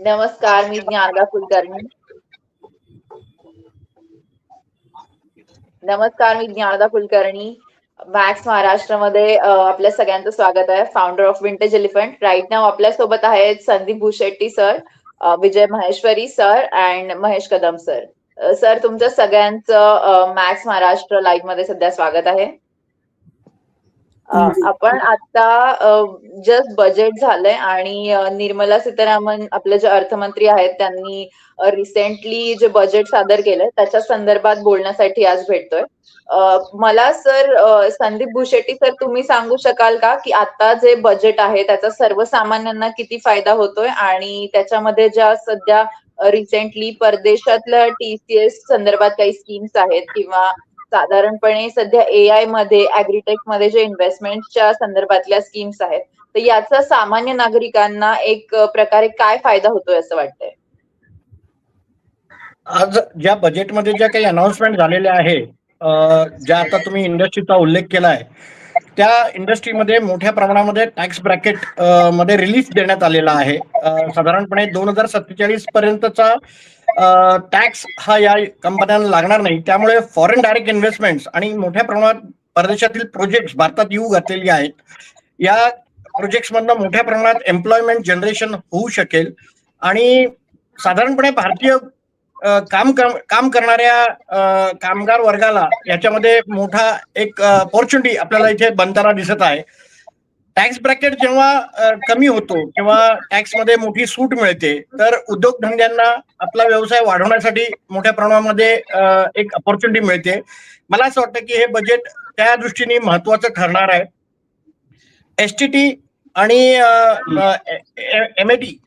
नमस्कार मी ज्ञानदा कुलकर्णी. नमस्कार मी ज्ञानदा कुलकर्णी. मॅक्स महाराष्ट्रामध्ये आपल्या सगळ्यांचं स्वागत आहे. Founder of vintage elephant right नाव आपल्यासोबत आहेत Sandeep Bhushetty sir Vijay Maheshwari sir and Mahesh Kadam sir sir तुमचं सगळ्यांचं मॅक्स महाराष्ट्र लाईव्हमध्ये सध्या स्वागत आहे. आपण आता जस्ट बजेट झालंय आणि निर्मला सीतारामन आपले जे अर्थमंत्री आहेत त्यांनी रिसेंटली जे बजेट सादर केलंय त्याच्या संदर्भात बोलण्यासाठी आज भेटतोय. मला सर संदीप भुशेट्टी सर तुम्ही सांगू शकाल का की आता जे बजेट आहे त्याचा सर्वसामान्यांना किती फायदा होतोय आणि त्याच्यामध्ये ज्या सध्या रिसेंटली परदेशातल्या टीसीएस संदर्भात काही स्कीम्स आहेत किंवा साधारणपणे सध्या एआयमध्ये अॅग्रीटेकमध्ये जे इन्व्हेस्टमेंटच्या संदर्भातल्या स्कीम्स आहेत तर याचा सामान्य नागरिकांना एक प्रकारे काय फायदा होतोय असं वाटतंय? आज ज्या बजेटमध्ये ज्या काही अनाउन्समेंट झालेल्या आहे ज्या आता तुम्ही इंडस्ट्रीचा उल्लेख केला आहे त्या इंडस्ट्रीमध्ये मोठ्या प्रमाणामध्ये टॅक्स ब्रॅकेटमध्ये रिलीफ देण्यात आलेला आहे. साधारणपणे दोन हजार सत्तेचाळीस पर्यंतचा टॅक्स हा या कंपन्यांना लागणार नाही. त्यामुळे फॉरेन डायरेक्ट इन्व्हेस्टमेंट आणि मोठ्या प्रमाणात परदेशातील प्रोजेक्ट भारतात येऊ घातलेली आहेत. या प्रोजेक्ट्स मधनं मोठ्या प्रमाणात एम्प्लॉयमेंट जनरेशन होऊ शकेल आणि साधारणपणे भारतीय काम काम करणाऱ्या कामगार वर्गाला याच्यामध्ये मोठा एक ऑपॉर्च्युनिटी आपल्याला इथे बनताना दिसत आहे. टॅक्स ब्रॅकेट जेव्हा कमी होतो किंवा टॅक्समध्ये मोठी सूट मिळते तर उद्योगधंद्यांना आपला व्यवसाय वाढवण्यासाठी मोठ्या प्रमाणामध्ये एक अपॉर्च्युनिटी मिळते. मला असं वाटतं की हे बजेट त्या दृष्टीने महत्वाचं ठरणार आहे. एस टी टी आणि एम ए टी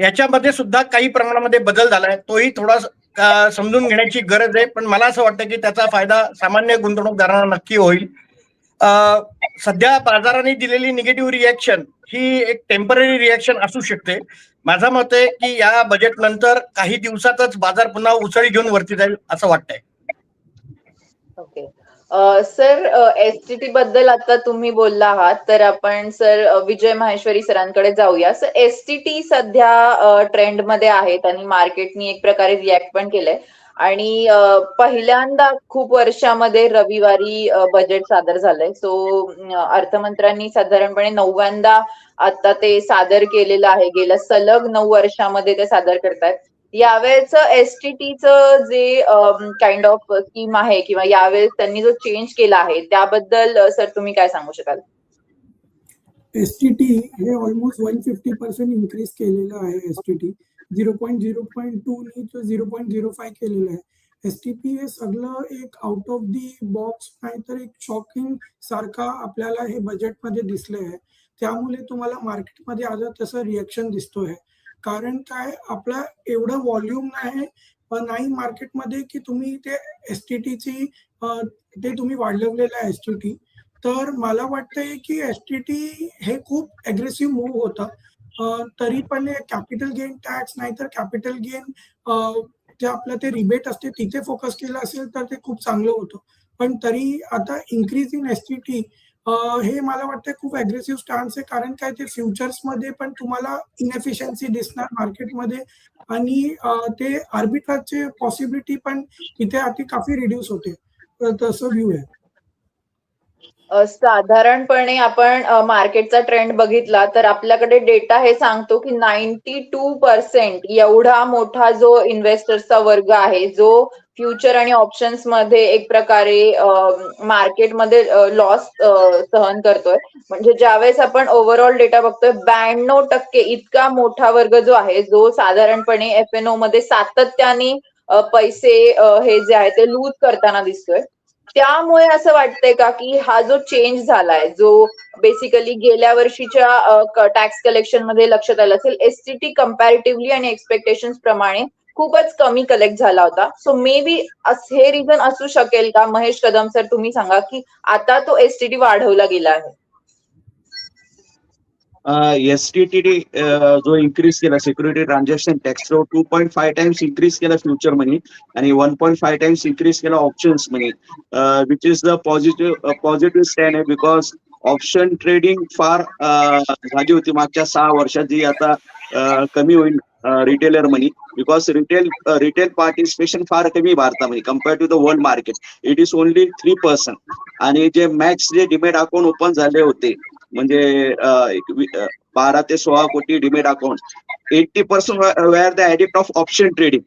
याच्यामध्ये सुद्धा काही प्रमाणामध्ये बदल झालाय तोही थोडा समजून घेण्याची गरज आहे. पण मला असं वाटतं की त्याचा फायदा सामान्य गुंतवणूकदारांना नक्की होईल. अ, सध्या बाजाराने दिलेली निगेटिव्ह रिॲक्शन ही एक टेंपररी रिॲक्शन असू शकते. माझं मत आहे की या बजेट नंतर काही दिवसातच बाजार पुन्हा उसळी घेऊन वरती जाईल असं वाटतंय. Okay sir S T T बद्दल आता तुम्ही बोलला आहात तर आपण सर विजय माहेश्वरी सरांकडे जाऊया. सर एस टी टी सध्या ट्रेंडमध्ये आहेत आणि मार्केटनी एक प्रकारे रिॲक्ट पण केलंय. आणि पहिल्यांदा खूप वर्षामध्ये रविवारी बजेट सादर झालंय. सो अर्थमंत्र्यांनी साधारणपणे नवव्यांदा आता ते सादर केलेलं आहे. गेल्या सलग नऊ वर्षामध्ये ते सादर करतायत. यावेळेचं एसटीटीचं जे काइंड ऑफ स्कीम आहे किंवा यावेळेस त्यांनी जो चेंज केला आहे त्याबद्दल सर तुम्ही काय सांगू शकाल? एस टी टी हे almost one fifty percent increase केलेलं आहे S T T zero point zero point two नी झिरो पॉईंट झिरो फाय केलेलं आहे. एस टी पी हे सगळं एक आउट ऑफ दी बॉक्स नाहीतर एक शॉकिंग सारखा आपल्याला हे बजेटमध्ये दिसले आहे त्यामुळे तुम्हाला मार्केटमध्ये आज तसं रिएक्शन दिसतोय. कारण काय आपला एवढं व्हॉल्यूम नाही पण नाही मार्केटमध्ये की तुम्ही ते एस टी टीची ते तुम्ही वाढवलेलं आहे एस टी टी तर मला वाटतंय की एस टी टी हे खूप अग्रेसिव्ह मूव्ह होतं. तरी पण कॅपिटल गेन टॅक्स नाहीतर कॅपिटल गेन जे आपलं ते रिबेट असते तिथे फोकस केलं असेल तर ते खूप चांगलं होतं. पण तरी आता increase in S T T हे मला वाटतं खूप अग्रेसिव्ह स्टान्स आहे कारण काय ते फ्युचर्समध्ये पण तुम्हाला इनएफिशियन्सी दिसणार मार्केटमध्ये आणि ते आर्बिट्राजचे पॉसिबिलिटी पण इथे अति काफी रिड्यूस होते. तसं व्ह्यू आहे. साधारणपणे आपण मार्केटचा ट्रेंड बघितला तर आपल्याकडे डेटा हे सांगतो की नाईन्टी टू पर्सेंट एवढा मोठा जो इन्व्हेस्टर्सचा वर्ग आहे जो फ्युचर आणि ऑप्शन्समध्ये एक प्रकारे मार्केटमध्ये लॉस सहन करतोय. म्हणजे ज्यावेळेस आपण ओव्हरऑल डेटा बघतोय ब्याण्णव टक्के इतका मोठा वर्ग जो आहे जो साधारणपणे एफ एन ओ मध्ये सातत्याने पैसे हे जे आहे ते लूज करताना दिसतोय. त्यामुळे असं वाटतंय का की हा जो चेंज झालाय जो बेसिकली गेल्या वर्षीच्या टॅक्स कलेक्शनमध्ये लक्षात आलं असेल एसटीटी कम्पॅरेटिव्हली आणि एक्सपेक्टेशन प्रमाणे खूपच कमी कलेक्ट झाला होता. सो मे बी हे रिझन असू शकेल का? महेश कदम सर तुम्ही सांगा की आता तो एसटीटी वाढवला गेला आहे. एस टी टी जो इन्क्रीज केला सिक्युरिटी ट्रान्झॅक्शन टॅक्स तो two point five times increase केला फ्युचर मनी आणि one point five times increase केला options money which is the positive positive stand आहे बिकॉज ऑप्शन ट्रेडिंग फार झाली होती मागच्या सहा वर्षात जी आता कमी होईल retailer money because retail retail participation फार कमी भारतामध्ये compare to the world market it is only three percent आणि जे मॅक्स जे डिमेट अकाउंट ओपन झाले होते म्हणजे बारा ते सोळा कोटी demat account. Eighty percent were the addict of option trading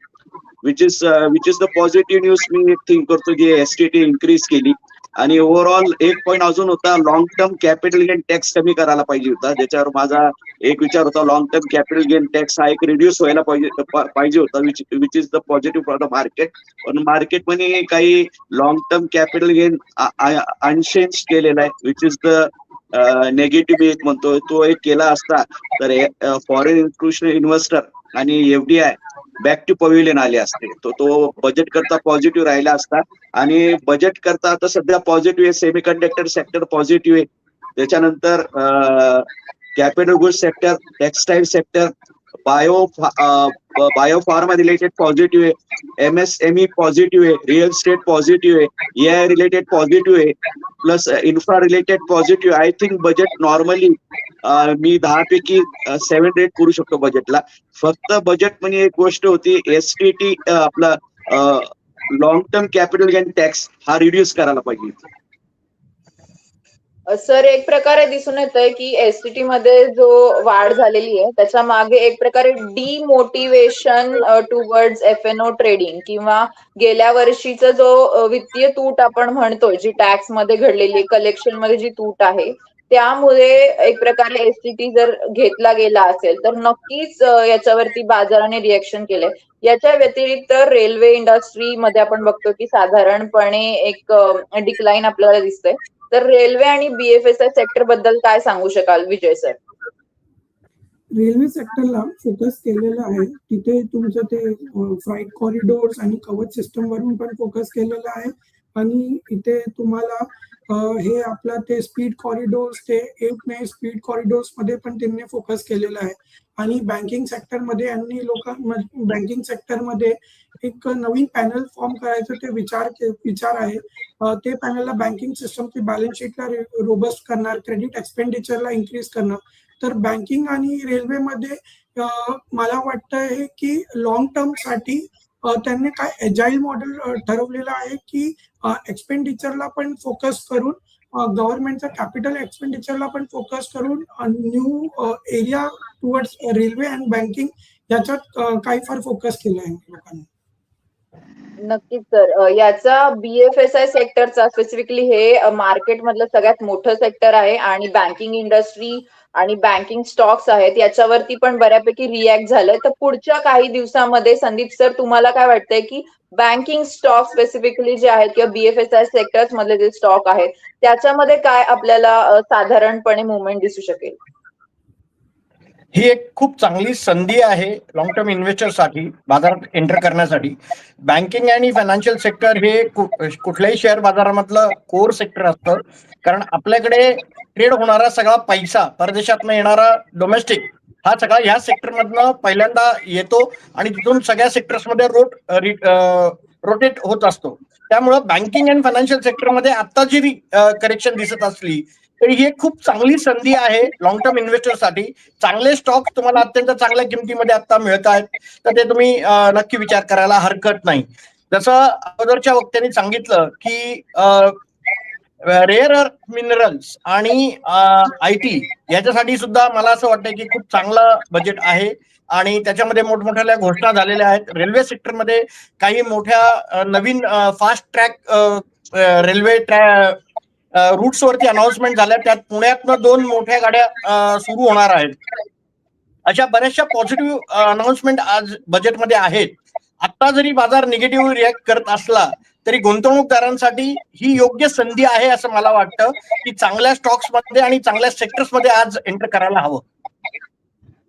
which is which is the positive news me think करतो की एस टी टी इन्क्रीज केली. आणि ओव्हरऑल एक पॉईंट अजून होता long term capital gain tax कमी करायला पाहिजे होता. ज्याच्यावर माझा एक विचार होता long term capital gain tax हा एक रिड्यूस व्हायला पाहिजे पाहिजे होता which which is the positive for the market पण मार्केटमध्ये काही long term capital gain unchange केलेला आहे विच इज द नेगेटिव्ह एक म्हणतो तो एक केला असता तर फॉरेन इन्स्टिट्यूशनल इन्व्हेस्टर आणि एफडीआय बॅक टू पवेलियन आले असते. तो तो बजेट करता पॉझिटिव्ह राहिला असता. आणि बजेट करता आता सध्या पॉझिटिव्ह आहे. सेमी कंडक्टर सेक्टर पॉझिटिव्ह आहे. त्याच्यानंतर capital good sector textile sector bio biopharma related positive आहे M S M E positive आहे रिअल स्टेट पॉझिटिव्ह आहे ए आय रिलेटेड पॉझिटिव्ह आहे plus infra related positive I think budget normally मी दहा पैकी seven rate करू शकतो बजेटला फक्त बजेट म्हणजे एक गोष्ट होती एस टी टी आपला long term capital gain tax हा रिड्यूस करायला पाहिजे. सर एक प्रकारे दिसून येत आहे की एसटीटी मध्ये जो वाढ झालेली आहे त्याच्यामागे एक प्रकारे demotivation towards F N O trading किंवा गेल्या वर्षीचा जो वित्तीय तूट आपण म्हणतोय जी टॅक्समध्ये घडलेली कलेक्शनमध्ये जी तूट आहे त्यामुळे एक प्रकारे एसटीटी जर घेतला गेला असेल तर नक्कीच याच्यावरती बाजाराने रिएक्शन केलंय. याच्या व्यतिरिक्त रेल्वे इंडस्ट्री मध्ये आपण बघतो की साधारणपणे एक डिक्लाईन आपल्याला दिसतंय. तर रेल्वे आणि बीएफएसआय सेक्टरबद्दल काय सांगू शकाल विजय सर? रेल्वे सेक्टरला फोकस केलेलं आहे. तिथे तुमचं ते फ्लाईट कॉरिडोर्स आणि कवच सिस्टम वरून पण फोकस केलेलं आहे. आणि इथे तुम्हाला हे आपलं ते स्पीड कॉरिडोर्स ते एक नाही स्पीड कॉरिडोर्समध्ये पण त्यांनी फोकस केलेलं आहे. आणि बँकिंग सेक्टरमध्ये यांनी लोक बँकिंग सेक्टरमध्ये एक नवीन पॅनल फॉर्म करायचं ते विचार के- विचार आहे. ते पॅनलला बँकिंग सिस्टमची बॅलन्स शीटला रोबस्ट करणार क्रेडिट एक्सपेंडिचरला इन्क्रीज करणार तर बँकिंग आणि रेल्वेमध्ये मला वाटतं आहे की लॉंग टर्मसाठी त्यांनी काय एजाईल मॉडेल ठरवलेलं आहे की एक्सपेंडिचरला पण फोकस करून गव्हर्नमेंटचा कॅपिटल एक्सपेंडिचरला पण फोकस करून new area towards railway and banking याच्यात काही फार फोकस केला आहे लोकांनी. नक्कीच सर. अ, याचा बीएफएसआय सेक्टरचा स्पेसिफिकली हे मार्केट मधलं सगळ्यात मोठं सेक्टर आहे आणि बँकिंग इंडस्ट्री आणि बँकिंग स्टॉक्स आहेत याच्यावरती पण बऱ्यापैकी रिॲक्ट झालंय. तर पुढच्या काही दिवसामध्ये संदीप सर तुम्हाला काय वाटतंय की बँकिंग स्टॉक स्पेसिफिकली जे आहेत किंवा बीएफएसआय सेक्टर्स मधले जे स्टॉक आहेत त्याच्यामध्ये काय आपल्याला साधारणपणे मुवमेंट दिसू शकेल? ही एक खूप चांगली संधी आहे लॉंग टर्म इन्व्हेस्टरसाठी बाजारात एंटर करण्यासाठी. बँकिंग आणि फायनान्शियल सेक्टर हे कुठल्याही शेअर बाजारामधलं कोर सेक्टर असतं. कारण आपल्याकडे ट्रेड होणारा सगळा पैसा परदेशातनं येणारा डोमेस्टिक हा सगळा ह्या सेक्टरमधनं पहिल्यांदा येतो आणि तिथून सगळ्या सेक्टर्समध्ये रोट रोटेट होत असतो. त्यामुळं बँकिंग अँड फायनान्शियल सेक्टरमध्ये आता जी करेक्शन दिसत असली तरी ही एक खूप चांगली संधी आहे लॉंग टर्म इन्व्हेस्टरसाठी चांगले स्टॉक तुम्हाला अत्यंत चांगल्या किमतीमध्ये आता मिळत आहेत. तर ते तुम्ही नक्की विचार करायला हरकत नाही. जसं अगोदरच्या वक्त्यांनी सांगितलं की रेअर अर्थ मिनरल्स आणि आय टी याच्यासाठी सुद्धा मला असं वाटतं की खूप चांगलं बजेट आहे. आणि त्याच्यामध्ये मोठमोठ्या घोषणा झालेल्या आहेत. रेल्वे सेक्टरमध्ये काही मोठ्या नवीन फास्ट ट्रॅक रेल्वे ट्रॅ रूट्स वरती अनाउन्समेंट झाल्या. त्यात पुण्यातनं दोन मोठ्या गाड्या सुरू होणार आहेत. अशा बऱ्याचशा पॉझिटिव्ह अनाउन्समेंट आज बजेटमध्ये आहेत. आता जरी बाजार निगेटिव्ह रिॲक्ट करत असला तरी गुंतवणूकदारांसाठी ही योग्य संधी आहे असं मला वाटतं की चांगल्या स्टॉक्समध्ये आणि चांगल्या सेक्टर्समध्ये आज एंटर करायला हवं.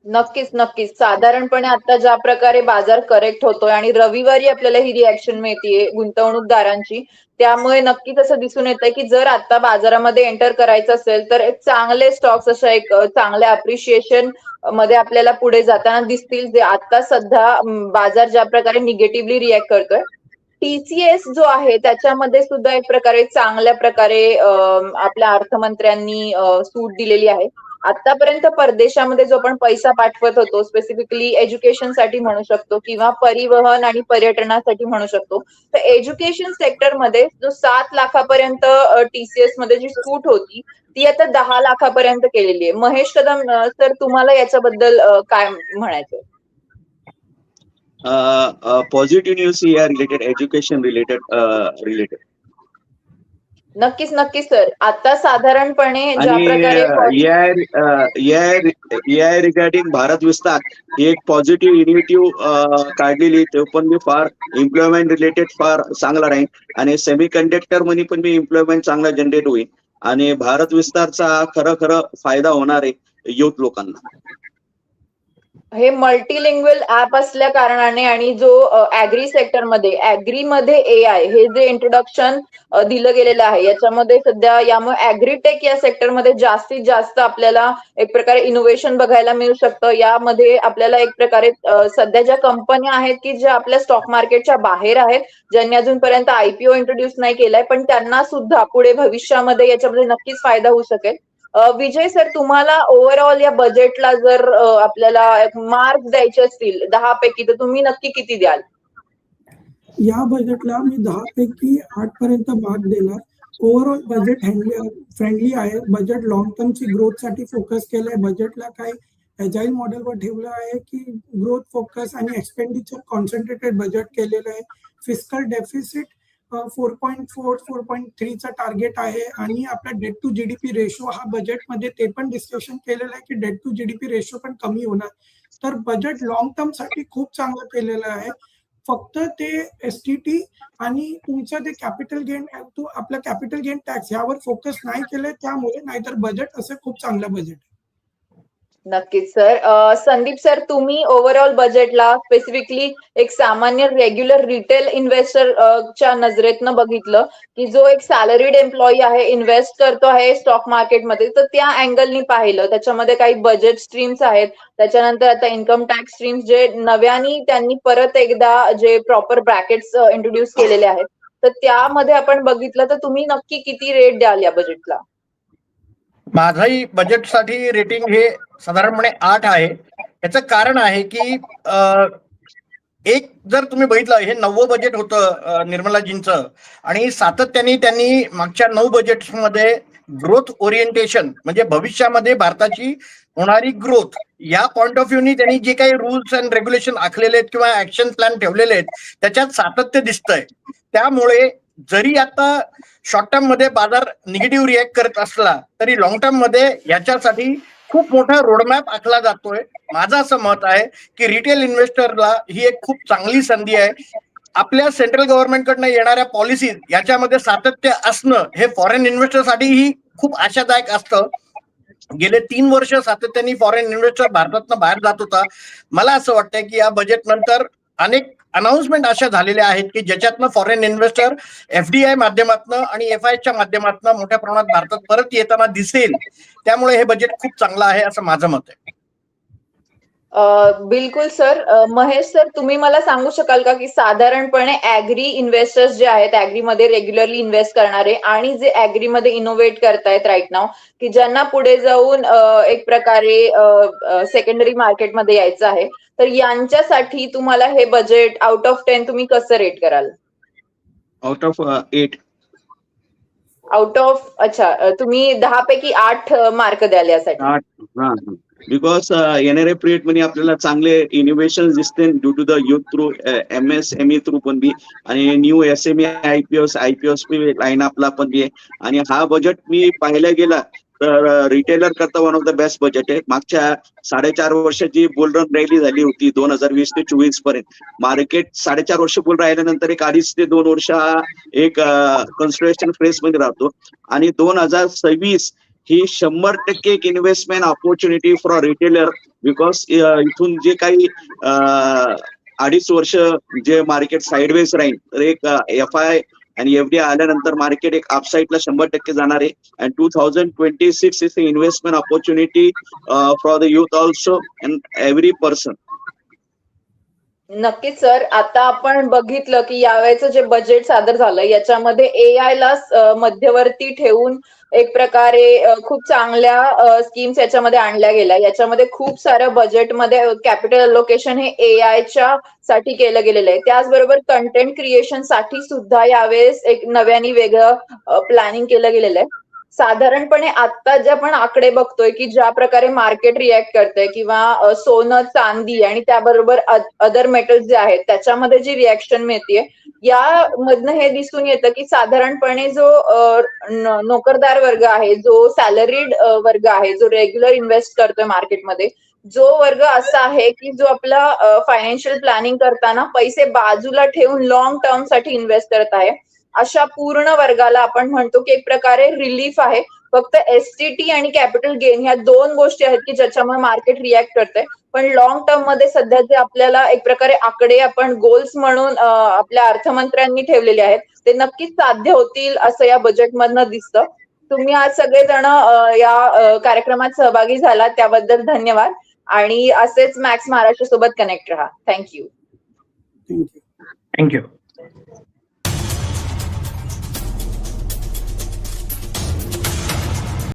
नक्कीच नक्कीच. साधारणपणे आता ज्या प्रकारे बाजार करेक्ट होतोय आणि रविवारी आपल्याला ही रिॲक्शन मिळतीये गुंतवणूकदारांची त्यामुळे नक्कीच असं दिसून येतंय की जर आता बाजारामध्ये एंटर करायचं असेल तर एक चांगले स्टॉक्स अशा एक चांगल्या अप्रिशिएशनमध्ये आपल्याला पुढे जाताना दिसतील. जे आता सध्या बाजार ज्या प्रकारे निगेटिव्हली रिॲक्ट करतोय टीसीएस जो आहे त्याच्यामध्ये सुद्धा एक प्रकारे चांगल्या प्रकारे आपल्या अर्थमंत्र्यांनी सूट दिलेली आहे. आतापर्यंत परदेशामध्ये जो आपण पैसा पाठवत होतो स्पेसिफिकली एज्युकेशनसाठी म्हणू शकतो किंवा परिवहन आणि पर्यटनासाठी म्हणू शकतो तर एज्युकेशन सेक्टरमध्ये जो सात लाखापर्यंत टीसीएसमध्ये जी सूट होती ती आता दहा लाखापर्यंत केलेली आहे. महेश कदम सर तुम्हाला याच्याबद्दल काय म्हणायचं पॉझिटिव्ह न्यूज या रिलेटेड एज्युकेशन रिलेटेड रिलेटेड नक्कीच नक्कीच सर आता साधारणपणे आय रिगार्डिंग भारत विस्तार ही एक पॉझिटिव्ह इनिव्हेटिव्ह काढलेली ते पण मी फार एम्प्लॉयमेंट रिलेटेड फार चांगला राहील आणि सेमी कंडक्टरमध्ये पण मी एम्प्लॉयमेंट चांगला जनरेट होईल आणि भारत विस्तारचा खरं खरं फायदा होणार आहे युथ लोकांना. हे मल्टीलिंग्वल ऍप असल्या कारणाने आणि जो ऍग्री सेक्टरमध्ये ऍग्रीमध्ये ए आय हे जे इंट्रोडक्शन दिलं गेलेलं आहे याच्यामध्ये सध्या यामुळे ऍग्रीटेक या सेक्टरमध्ये जास्तीत जास्त आपल्याला एक प्रकारे इनोव्हेशन बघायला मिळू शकतं. यामध्ये आपल्याला एक प्रकारे सध्या ज्या कंपन्या आहेत की ज्या आपल्या स्टॉक मार्केटच्या बाहेर आहेत ज्यांनी अजूनपर्यंत आयपीओ इंट्रोड्यूस नाही केलाय पण त्यांना सुद्धा पुढे भविष्यामध्ये याच्यामध्ये नक्कीच फायदा होऊ शकेल. विजय सर तुम्हाला ओव्हरऑल या बजेटला जर आपल्याला मार्क द्यायचे असतील दहा पैकी तर तुम्ही नक्की किती द्याल? या बजेटला मी दहा पैकी आठ पर्यंत मार्क देणार. ओव्हरऑल बजेट फ्रेंडली आहे. बजेट लॉंग टर्मची ग्रोथसाठी फोकस केलंय. बजेटला काही एजाईल मॉडेलवर ठेवलं आहे की ग्रोथ फोकस आणि एक्सपेंडिचर कॉन्सन्ट्रेटेड बजेट केलेलं आहे. Fiscal deficit four point four four point थ्रीचा target आहे आणि आपला डेट टू जीडीपी रेशो हा बजेटमध्ये ते पण डिस्कशन केलेलं आहे की डेट टू जीडीपी रेशो पण कमी होणार. तर बजेट लॉंग टर्मसाठी खूप चांगलं केलेलं आहे. फक्त ते एस टी टी आणि तुमचं ते कॅपिटल गेन तू आपलं कॅपिटल गेन टॅक्स यावर फोकस नाही केलंय त्यामुळे नाहीतर बजेट असं खूप चांगलं बजेट आहे. नक्कीच सर. संदीप सर तुम्ही ओव्हरऑल बजेटला स्पेसिफिकली एक सामान्य रेग्युलर रिटेल इन्व्हेस्टर च्या नजरेतनं बघितलं की जो एक सॅलरीड एम्प्लॉई आहे इन्व्हेस्ट करतो आहे स्टॉक मार्केटमध्ये तर त्या अँगलनी पाहिलं. त्याच्यामध्ये काही बजेट स्ट्रीम्स आहेत. त्याच्यानंतर आता इन्कम टॅक्स स्ट्रीम्स जे नव्याने त्यांनी परत एकदा जे प्रॉपर ब्रॅकेट्स इंट्रोड्यूस केलेले आहेत. तर त्यामध्ये आपण बघितलं तर तुम्ही नक्की किती रेट द्याल या बजेटला माझाही बजेटसाठी रेटिंग हे साधारणपणे आठ आहे. याचं कारण आहे की एक जर तुम्ही बघितलं हे नववं बजेट होतं निर्मलाजींचं. आणि सातत्याने त्यांनी मागच्या नऊ बजेट्समध्ये ग्रोथ ओरिएंटेशन म्हणजे भविष्यामध्ये भारताची होणारी ग्रोथ या पॉइंट ऑफ व्ह्यूनी त्यांनी जे काही रुल्स अँड रेग्युलेशन आखलेले आहेत किंवा ऍक्शन प्लॅन ठेवलेले आहेत त्याच्यात सातत्य दिसतंय. त्यामुळे जरी आता शॉर्ट टर्ममध्ये बाजार निगेटिव्ह रिॲक्ट करत असला तरी लॉंग टर्ममध्ये याच्यासाठी खूप मोठा रोडमॅप आखला जातोय. माझं असं मत आहे की रिटेल इन्व्हेस्टरला ही एक खूप चांगली संधी आहे. आपल्या सेंट्रल गव्हर्नमेंटकडनं येणाऱ्या पॉलिसीज याच्यामध्ये सातत्य असणं हे फॉरेन इन्व्हेस्टरसाठीही खूप आशादायक असतं. गेले तीन वर्ष सातत्याने फॉरेन इन्व्हेस्टर भारतातनं बाहेर जात होता. मला असं वाटतंय की या बजेट नंतर अनेक अनाउन्समेंट अशा झालेल्या आहेत की ज्याच्यातनं फॉरेन इन्व्हेस्टर एफडीआय माध्यमातनं आणि एफ च्या माध्यमातनं मोठ्या प्रमाणात भारतात परत येताना दिसेल. त्यामुळे हे बजेट खूप चांगलं आहे असं माझं मत आहे. बिलकुल सर. महेश सर तुम्ही मला सांगू शकाल का की साधारणपणे ऍग्री इन्व्हेस्टर्स जे आहेत ऍग्रीमध्ये रेग्युलरली इन्व्हेस्ट करणारे आणि जे ऍग्रीमध्ये इनोव्हेट करतायत राईट नाव की ज्यांना पुढे जाऊन एक प्रकारे सेकंडरी मार्केटमध्ये यायचं आहे तर यांच्यासाठी तुम्हाला हे बजेट आउट ऑफ टेन तुम्ही कसं रेट कराल? Out of eight out of अच्छा तुम्ही दहा पैकी आठ मार्क द्याल यासाठी. आठ बिकॉज येणाऱ्या पिरियडमध्ये आपल्याला चांगले इनोव्हेशन दिसते due to the youth through M S M E through पण बी आणि new S M E I P S I P S line अपला पण बी. आहे आणि हा बजेट मी पाहायला गेला तर रिटेलर करता one of the best budget आहे. मागच्या साडेचार वर्षाची बुलरन रॅली झाली होती दोन हजार वीस ते चोवीसपर्यंत. मार्केट साडेचार वर्ष बुल राहिल्यानंतर एक अडीच ते दोन वर्ष हा एक कन्स्ट्रक्शन फेजमध्ये राहतो. आणि दोन हजार सव्वीस ही शंभर टक्के एक investment opportunity for retailer because इथून जे काही अडीच वर्ष जे मार्केट साईडवेज राहील तर एक एफ आय आणि एफडी आल्यानंतर मार्केट एक अपसाईडला शंभर टक्के जाणार आहे. And two thousand twenty six is investment opportunity for the youth also and every person नक्कीच सर. आता आपण बघितलं की यावेळेचं जे बजेट सादर झालं याच्यामध्ये एआय ला मध्यवर्ती ठेवून एक प्रकारे खूप चांगल्या स्कीम्स याच्यामध्ये आणल्या गेल्या. याच्यामध्ये खूप साऱ्या बजेटमध्ये कॅपिटल अलोकेशन हे एआयच्या साठी केलं गेलेलं आहे. त्याचबरोबर कंटेंट क्रिएशनसाठी सुद्धा यावेळेस एक नव्याने वेगळं प्लॅनिंग केलं गेलेलं आहे. साधारणपणे आता जे आपण आकडे बघतोय की ज्या प्रकारे मार्केट रिॲक्ट करतंय किंवा सोनं चांदी आणि त्याबरोबर अदर मेटल्स जे आहेत त्याच्यामध्ये जी रिॲक्शन मिळतीये या मधनं हे दिसून येतं की साधारणपणे जो नोकरदार वर्ग आहे जो सॅलरीड वर्ग आहे जो रेग्युलर इन्व्हेस्ट करतोय मार्केटमध्ये जो वर्ग असा आहे की जो आपला फायनान्शियल प्लॅनिंग करताना पैसे बाजूला ठेवून लॉंग टर्मसाठी इन्व्हेस्ट करत आहे अशा पूर्ण वर्गाला आपण म्हणतो की एक प्रकारे रिलीफ आहे. फक्त एसटीटी आणि कॅपिटल गेन ह्या दोन गोष्टी आहेत की ज्याच्यामुळे मार्केट रिॲक्ट करते पण लॉंग टर्ममध्ये सध्या जे आपल्याला एक प्रकारे आकडे आपण गोल्स म्हणून आपल्या अर्थमंत्र्यांनी ठेवलेले आहेत ते नक्कीच साध्य होतील असं या बजेटमधनं दिसतं. तुम्ही आज सगळेजण या कार्यक्रमात सहभागी झाला त्याबद्दल धन्यवाद. आणि असेच मॅक्स महाराष्ट्र सोबत कनेक्ट राहा. Thank you thank you thank you